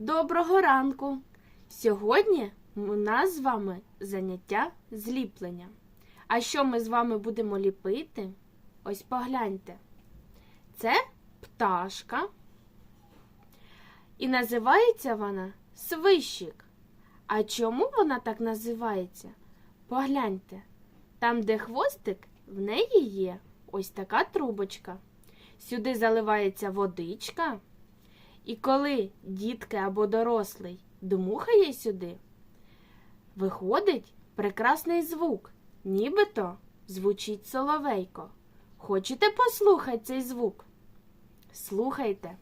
Доброго ранку! Сьогодні у нас з вами заняття зліплення. А що ми з вами будемо ліпити? Ось погляньте. Це пташка. І називається вона свищик. А чому вона так називається? Погляньте. Там, де хвостик, в неї є ось така трубочка. Сюди заливається водичка. І коли дітки або дорослий дмухає сюди, виходить прекрасний звук, нібито звучить соловейко. Хочете послухати цей звук? Слухайте.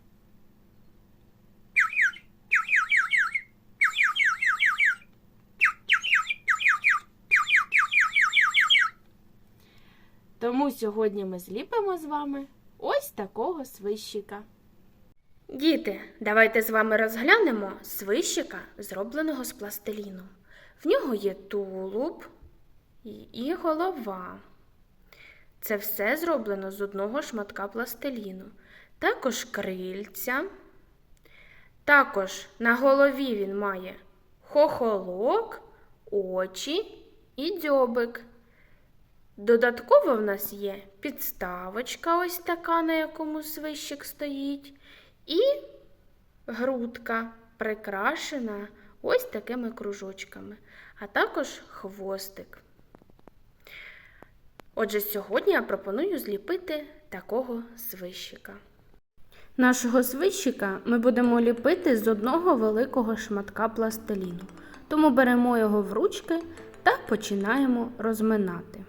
Тому сьогодні ми зліпимо з вами ось такого свищика. Діти, давайте з вами розглянемо свищика, зробленого з пластиліну. В нього є тулуб і- голова. Це все зроблено з одного шматка пластиліну. Також крильця. Також на голові він має хохолок, очі і дзьобик. Додатково в нас є підставочка, ось така, на якому свищик стоїть, і грудка прикрашена ось такими кружочками, а також хвостик. Отже, сьогодні я пропоную зліпити такого свищика. Нашого свищика ми будемо ліпити з одного великого шматка пластиліну. Тому беремо його в ручки та починаємо розминати.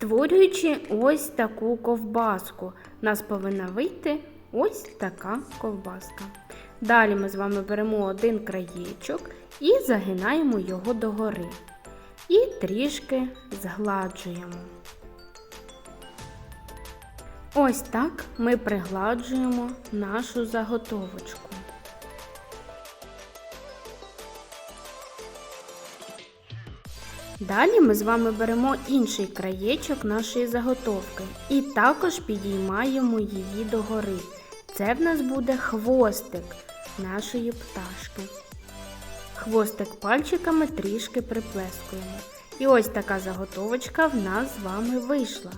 Створюючи ось таку ковбаску, у нас повинна вийти ось така ковбаска. Далі ми з вами беремо один краєчок і загинаємо його догори. І трішки згладжуємо. Ось так ми пригладжуємо нашу заготовочку. Далі ми з вами беремо інший краєчок нашої заготовки і також підіймаємо її догори. Це в нас буде хвостик нашої пташки. Хвостик пальчиками трішки приплескуємо. І ось така заготовочка в нас з вами вийшла.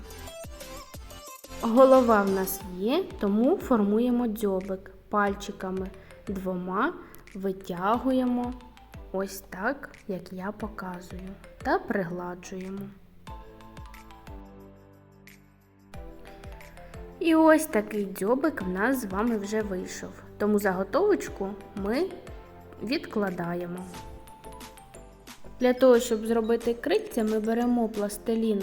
Голова в нас є, тому формуємо дзьобик пальчиками двома витягуємо ось так, як я показую, та пригладжуємо. І ось такий дзьобик в нас з вами вже вийшов. Тому заготовочку ми відкладаємо. Для того, щоб зробити крильця, ми беремо пластилін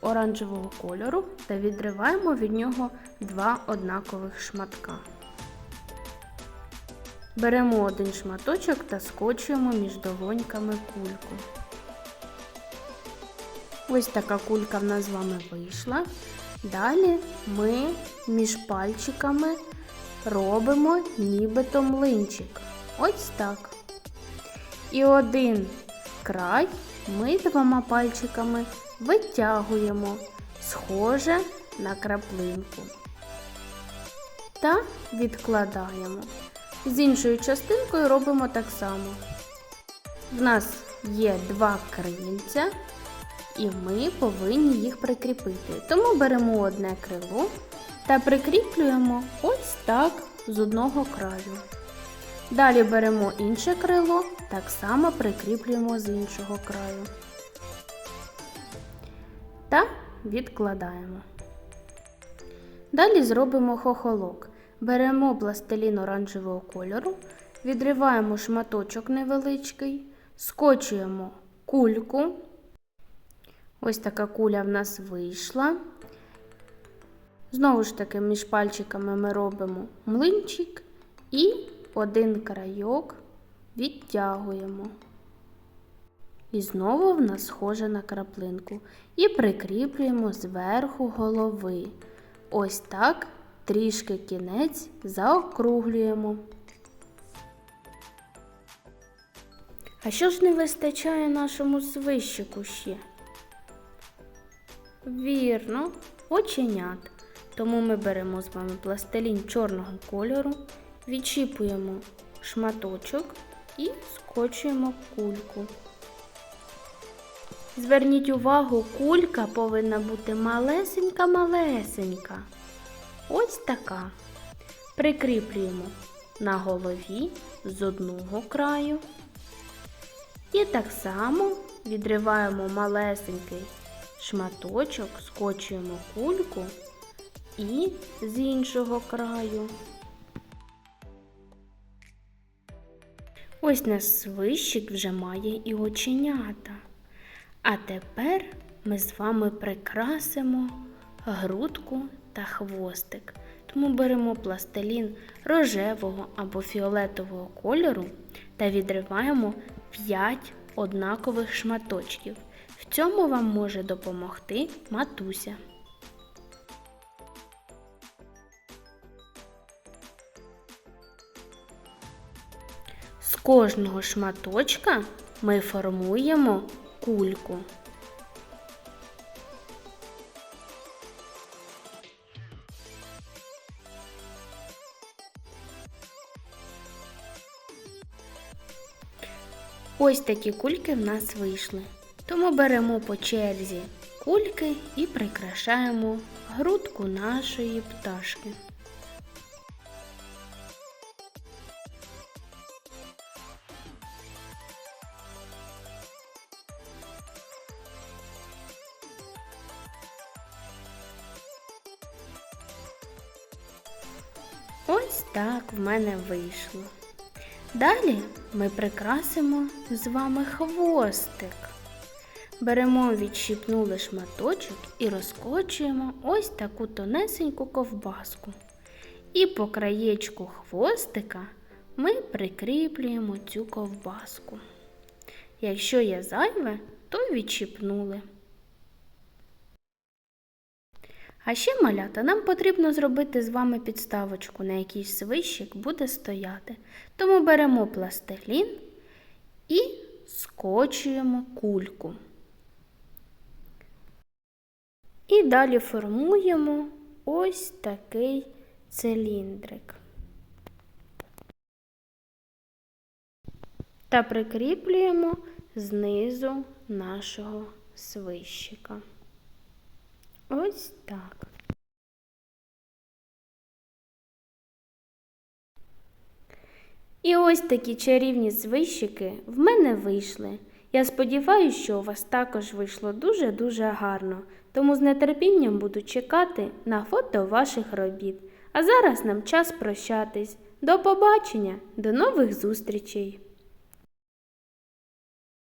оранжевого кольору та відриваємо від нього два однакових шматка. Беремо один шматочок та скочуємо між долоньками кульку. Ось така кулька в нас з вами вийшла. Далі ми між пальчиками робимо нібито млинчик. Ось так. І один край ми двома пальчиками витягуємо, схоже на краплинку. Та відкладаємо. З іншою частинкою робимо так само. В нас є два крильця, і ми повинні їх прикріпити. Тому беремо одне крило та прикріплюємо ось так з одного краю. Далі беремо інше крило, так само прикріплюємо з іншого краю. Та відкладаємо. Далі зробимо хохолок. Беремо пластилін оранжевого кольору, відриваємо шматочок невеличкий, скочуємо кульку. Ось така куля в нас вийшла. Знову ж таки, між пальчиками ми робимо млинчик і один крайок відтягуємо. І знову в нас схоже на краплинку. І прикріплюємо зверху голови. Ось так трішки кінець заокруглюємо. А що ж не вистачає нашому свищику ще? Вірно, оченят. Тому ми беремо з вами пластилін чорного кольору, відчіпуємо шматочок і скочуємо кульку. Зверніть увагу, кулька повинна бути малесенька-малесенька. Ось така. Прикріплюємо на голові з одного краю. І так само відриваємо малесенький шматочок, скочуємо кульку і з іншого краю. Ось наш свищик вже має і оченята. А тепер ми з вами прикрасимо грудку та хвостик. Тому беремо пластилін рожевого або фіолетового кольору та відриваємо 5 однакових шматочків. В цьому вам може допомогти матуся. З кожного шматочка ми формуємо кульку. Ось такі кульки в нас вийшли. Тому беремо по черзі кульки і прикрашаємо грудку нашої пташки. Ось так в мене вийшло. Далі ми прикрасимо з вами хвостик. Беремо, відщипнули шматочок і розкочуємо ось таку тонесеньку ковбаску. І по краєчку хвостика ми прикріплюємо цю ковбаску. Якщо є зайве, то відщипнули. А ще, малята, нам потрібно зробити з вами підставочку, на якій свищик буде стояти. Тому беремо пластилін і скочуємо кульку. І далі формуємо ось такий циліндрик. Та прикріплюємо знизу нашого свищика. Ось так. І ось такі чарівні свищики в мене вийшли. Я сподіваюся, що у вас також вийшло дуже-дуже гарно, тому з нетерпінням буду чекати на фото ваших робіт. А зараз нам час прощатись. До побачення, до нових зустрічей!